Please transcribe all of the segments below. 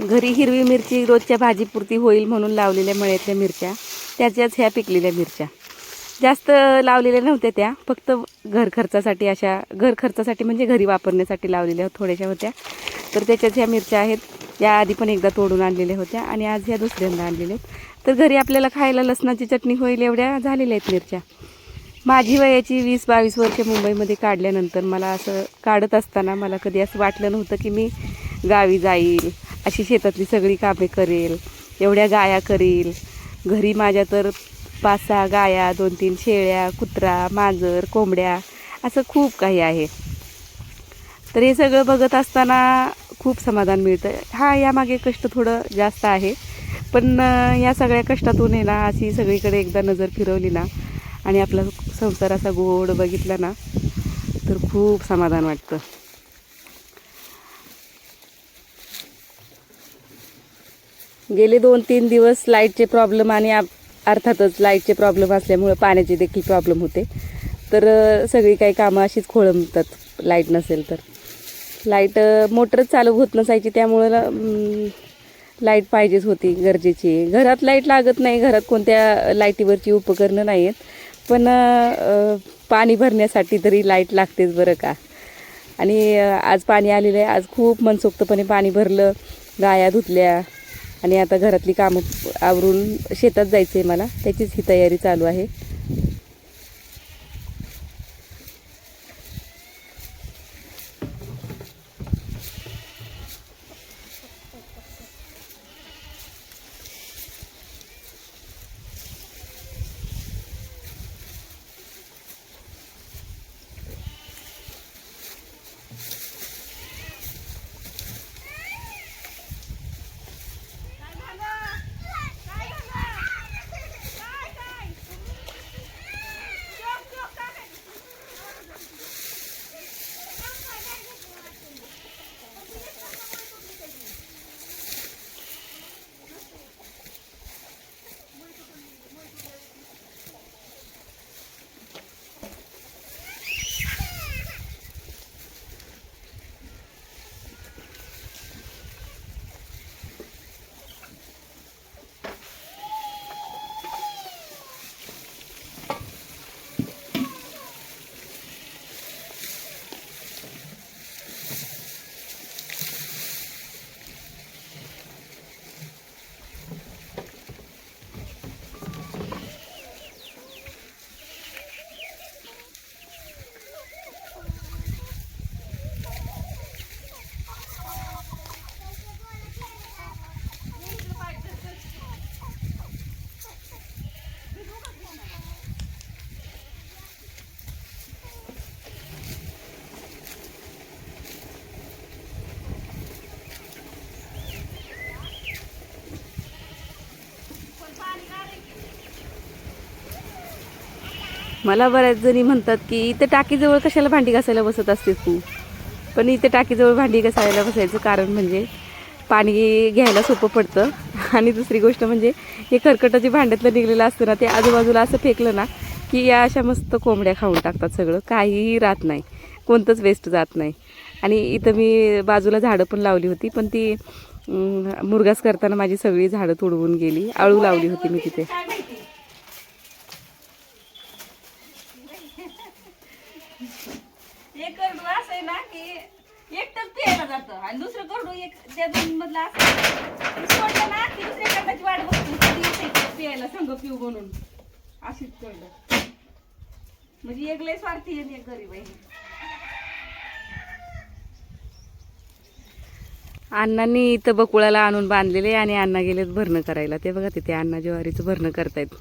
घरी हिरवी मिरची रोजच्या भाजीपुरती होईल म्हणून लावलेल्या मळ्यातल्या मिरच्या त्याच्याच ह्या पिकलेल्या मिरच्या. जास्त लावलेल्या नव्हत्या त्या फक्त घर खर्चासाठी अशा घर खर्चासाठी म्हणजे घरी वापरण्यासाठी लावलेल्या थोड्याशा होत्या. तर त्याच्याच ह्या मिरच्या आहेत. या आधी पण एकदा तोडून आणलेल्या होत्या आणि आज ह्या दुसऱ्यांदा आणलेल्या आहेत. तर घरी आपल्याला खायला लसणाची चटणी होईल एवढ्या झालेल्या आहेत मिरच्या. माझी वयाची वीस बावीस वर्ष मुंबईमध्ये काढल्यानंतर मला असं काढत असताना मला कधी असं वाटलं नव्हतं की मी गावी जाईल अशी शेतातली सगळी कामे करेल एवढ्या गाया करेल. घरी माझ्या तर पाच सहा गाया दोन तीन शेळ्या कुत्रा मांजर कोंबड्या असं खूप काही आहे. तर हे सगळं बघत असताना खूप समाधान मिळतं. हा यामागे कष्ट थोडं जास्त आहे. पण या सगळ्या कष्टातून आहे ना अशी सगळीकडे एकदा नजर फिरवली ना आणि आपला संसार असा गोड बघितला ना तर खूप समाधान वाटतं. गेले दोन तीन दिवस लाईटचे प्रॉब्लेम आणि आप- अर्थातच लाईटचे प्रॉब्लेम असल्यामुळं पाण्याचे देखील प्रॉब्लेम होते. तर सगळी काही कामं अशीच खोळंबतात. लाइट नसेल तर. लाइट मोटरच चालू होत नसायची त्यामुळं लाइट पाहिजेच होती गरजेची. घरात लाइट लागत नाही घरात कोणत्या लाईटीवरची उपकरणं नाही आहेत पण पाणी भरण्यासाठी तरी लाइट लागतेच बरं का. आणि आज पाणी आलेलं आहे आज खूप मनसोक्तपणे पाणी भरलं गाया धुतल्या आणि आता घरातली कामं आवरून शेतात जायचं आहे मला. त्याचीच ही तयारी चालू आहे. मला बऱ्याच जणी म्हणतात की इथं टाकीजवळ कशाला भांडी घासायला बसत असतेस तू? पण इथं टाकीजवळ भांडी घासायला बसायचं कारण म्हणजे पाणी घ्यायला सोपं पडतं. आणि दुसरी गोष्ट म्हणजे हे कर्कटाचे भांड्यातलं निघलेलं असतं ना ते आजूबाजूला असं फेकलं ना की या अशा मस्त कोंबड्या खाऊन टाकतात सगळं. काहीही राहत नाही. कोणतंच वेस्ट जात नाही. आणि इथं मी बाजूला झाडं पण लावली होती पण ती मुरगास करताना माझी सगळी झाडं तुडवून गेली. आळू लावली होती मी तिथे एक करडू असं आहे ना की एकटंच पियायला आणि दुसरं करडू एक त्या दोन मधला सोडलं ना की दुसऱ्या करडाची वाट बघतो. कधी येते पियायला संघ पिऊ बनून अशीच करड. म्हणजे एक लय स्वार्थी आहे आणि एक गरीब आहे. अण्णांनी इथं बकुळाला आणून बांधलेले आणि अण्णा गेलेत भरणं करायला. ते बघा तिथे अण्णा ज्वारीचं भरणं करतायत.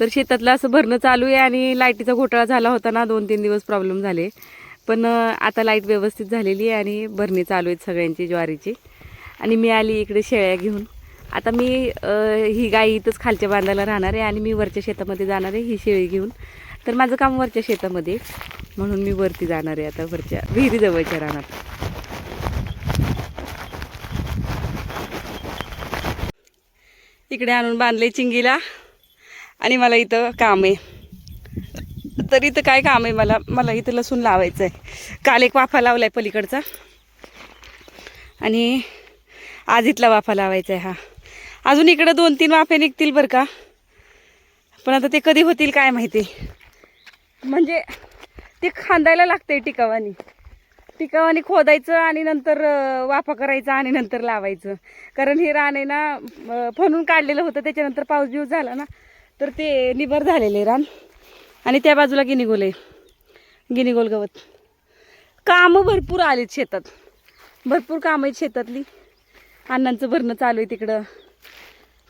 तर शेतातलं असं भरणं चालू आहे आणि लाईटीचा घोटाळा झाला होता ना दोन तीन दिवस प्रॉब्लेम झाले. पण आता लाइट व्यवस्थित झालेली आहे आणि भरणी चालू आहेत सगळ्यांची ज्वारीची. आणि मी आली इकडे शेळ्या घेऊन. आता मी ही गाई इथंच खालच्या बांधायला राहणार आहे आणि मी वरच्या शेतामध्ये जाणार आहे ही शेळी घेऊन. तर माझं काम वरच्या शेतामध्ये आहे. म्हणून मी वरती जाणार आहे आता वरच्या विहिरीजवळच्या राहणार इकडे आणून बांधले चिंगीला आणि मला इथं काम आहे. तर इथं काय काम आहे मला मला इथं लसूण लावायचं आहे काल एक वाफा लावला आहे पलीकडचा. आणि आज इथला वाफा लावायचा आहे हा. अजून इकडं दोन तीन वाफे निघतील बरं का? पण आता ते कधी होतील काय माहिती. म्हणजे ते खांदायला लागतंय टिकावानी. टिकावानी खोदायचं आणि नंतर वाफा करायचा आणि नंतर लावायचं. कारण हे रान आहे ना फणून काढलेलं होतं त्याच्यानंतर पाऊस बिऊस झाला ना तर ते निबर झालेले रान. आणि त्या बाजूला गिनीगोल आहे. गिनीगोल गवत. कामं भरपूर आलीत शेतात. भरपूर कामं आहेत शेतातली. अण्णांचं भरणं चालू आहे तिकडं.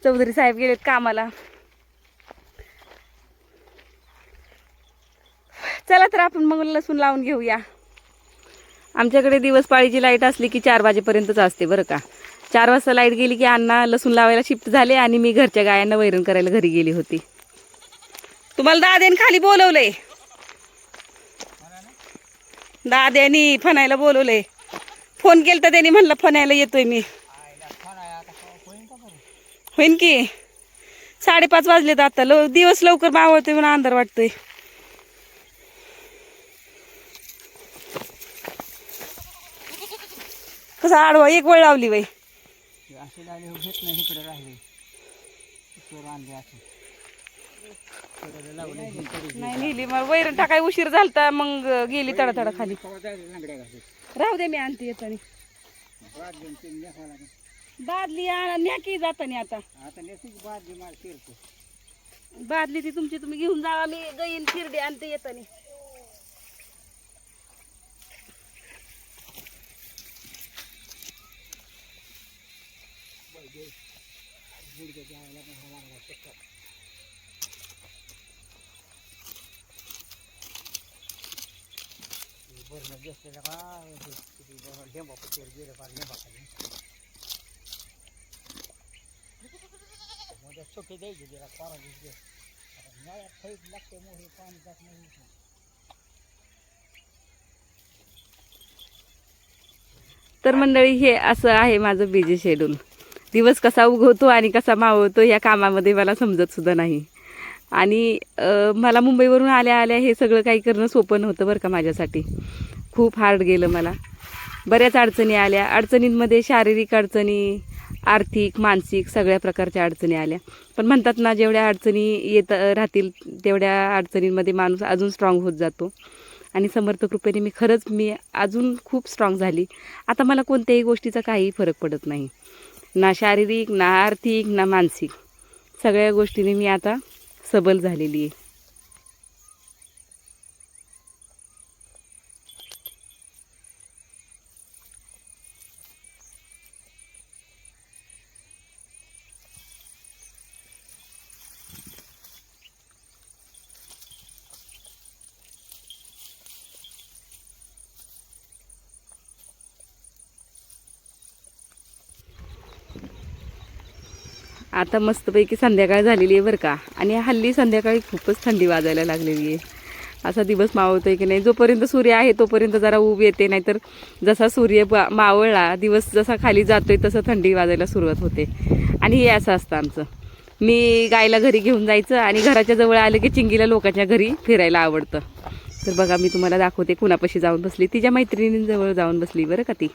चौधरी साहेब गेलेत कामाला. चला तर आपण मग लसूण लावून घेऊया. आमच्याकडे दिवस पाळीची लाइट असली की चार वाजेपर्यंतच असते बरं का. चार वाजता लाइट गेली की अण्णा लसूण लावायला शिफ्ट झाले आणि मी घरच्या गायांना वैरण करायला घरी गेली होती. तुम्हाला दाद्याने खाली बोलवलंय. दाद्यानी फनायला बोलवलंय. फोन केला तर त्यांनी म्हणलं फनायला येतोय मी. होईन की? साडेपाच वाजलेत आता. लव दिवस लवकर मावळतोय म्हणून अंधार वाटतोय. कसा आडवा एक वेळ लावली बाई. असे घेत नाही नेली. मग वैरण टाकाय उशीर झालता मग गेली तडा तडा खाली. राहू दे मी आणते येतानी. बादली आण- न्या की जातानी आता. फिरतो बादली ती तुमची तुम्ही घेऊन जावा मी गईन शिर्डी आणते येतानी. बरं घेतलेलं काय लिंबा पचेर गेलं फार लिंबा खाली म्हणजे सुखी द्यायची तिला पारा दिसते आता नळ्यात थैत लागते मोठी पाणी जात नाही तर मंडळी हे असं आहे माझं बिझी शेड्यूल दिवस कसा उगवतो आणि कसा मावळतो या कामामध्ये मला समजत सुद्धा नाही. आणि मला मुंबईवरून आल्या आल्या हे सगळं काही करणं सोपं नव्हतं बरं का माझ्यासाठी. खूप हार्ड गेलं मला. बऱ्याच अडचणी आल्या. अडचणींमध्ये शारीरिक अडचणी आर्थिक मानसिक सगळ्या प्रकारच्या अडचणी आल्या. पण म्हणतात ना जेवढ्या अडचणी येत राहतील तेवढ्या अडचणींमध्ये माणूस अजून स्ट्रॉंग होत जातो. आणि समर्थ कृपेने मी खरंच मी अजून खूप स्ट्रॉंग झाली. आता मला कोणत्याही गोष्टीचा काही फरक पडत नाही. ना शारीरिक ना आर्थिक ना मानसिक. सगळ्या गोष्टीने मी आता सबल झालेली आहे. आता मस्तपैकी संध्याकाळ झालेली आहे बरं का. आणि हल्ली संध्याकाळी खूपच थंडी वाजायला लागलेली आहे. असा दिवस मावळतोय की नाही? जोपर्यंत सूर्य आहे तोपर्यंत जरा ऊब येते नाहीतर जसा सूर्य मावळला दिवस जसा खाली जातोय तसं थंडी वाजायला सुरुवात होते. आणि हे असं असतं आमचं. मी गायला घरी घेऊन जायचं आणि घराच्या जवळ आलं की चिंगीला लोकांच्या घरी फिरायला आवडतं. तर बघा मी तुम्हाला दाखवते कुणापाशी जाऊन बसली. तिच्या मैत्रिणींजवळ जाऊन बसली बरं का ती.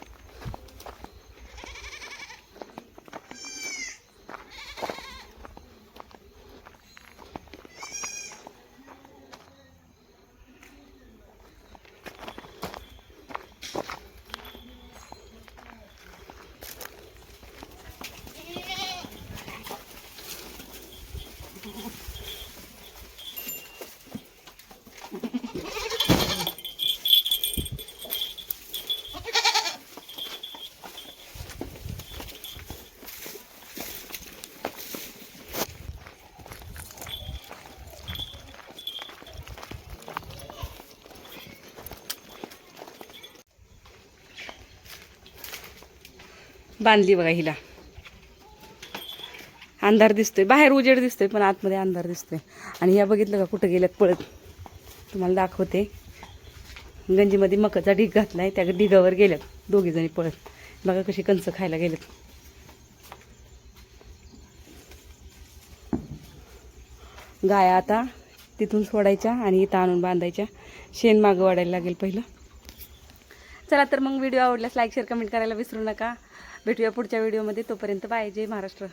बांधली बघा हिला. अंधार दिसतोय. बाहेर उजेड दिसतोय पण आतमध्ये अंधार दिसतोय. आणि या बघितलं का कुठं गेल्यात पळत? तुम्हाला दाखवते. गंजीमध्ये मकाचा ढीग घातलाय त्या ढिगावर गेल्यात. दोघीजणी पळत. बघा कशी कंच खायला गेल्यात गाया आता तिथून सोडायच्या आणि इथं आणून बांधायच्या. शेण मागं वाढायला लागेल पहिलं. चला तर मग व्हिडिओ आवडल्यास लाईक शेअर कमेंट करायला विसरू नका. भेटूया पुढच्या व्हिडिओमध्ये. तोपर्यंत बाय. जय महाराष्ट्र.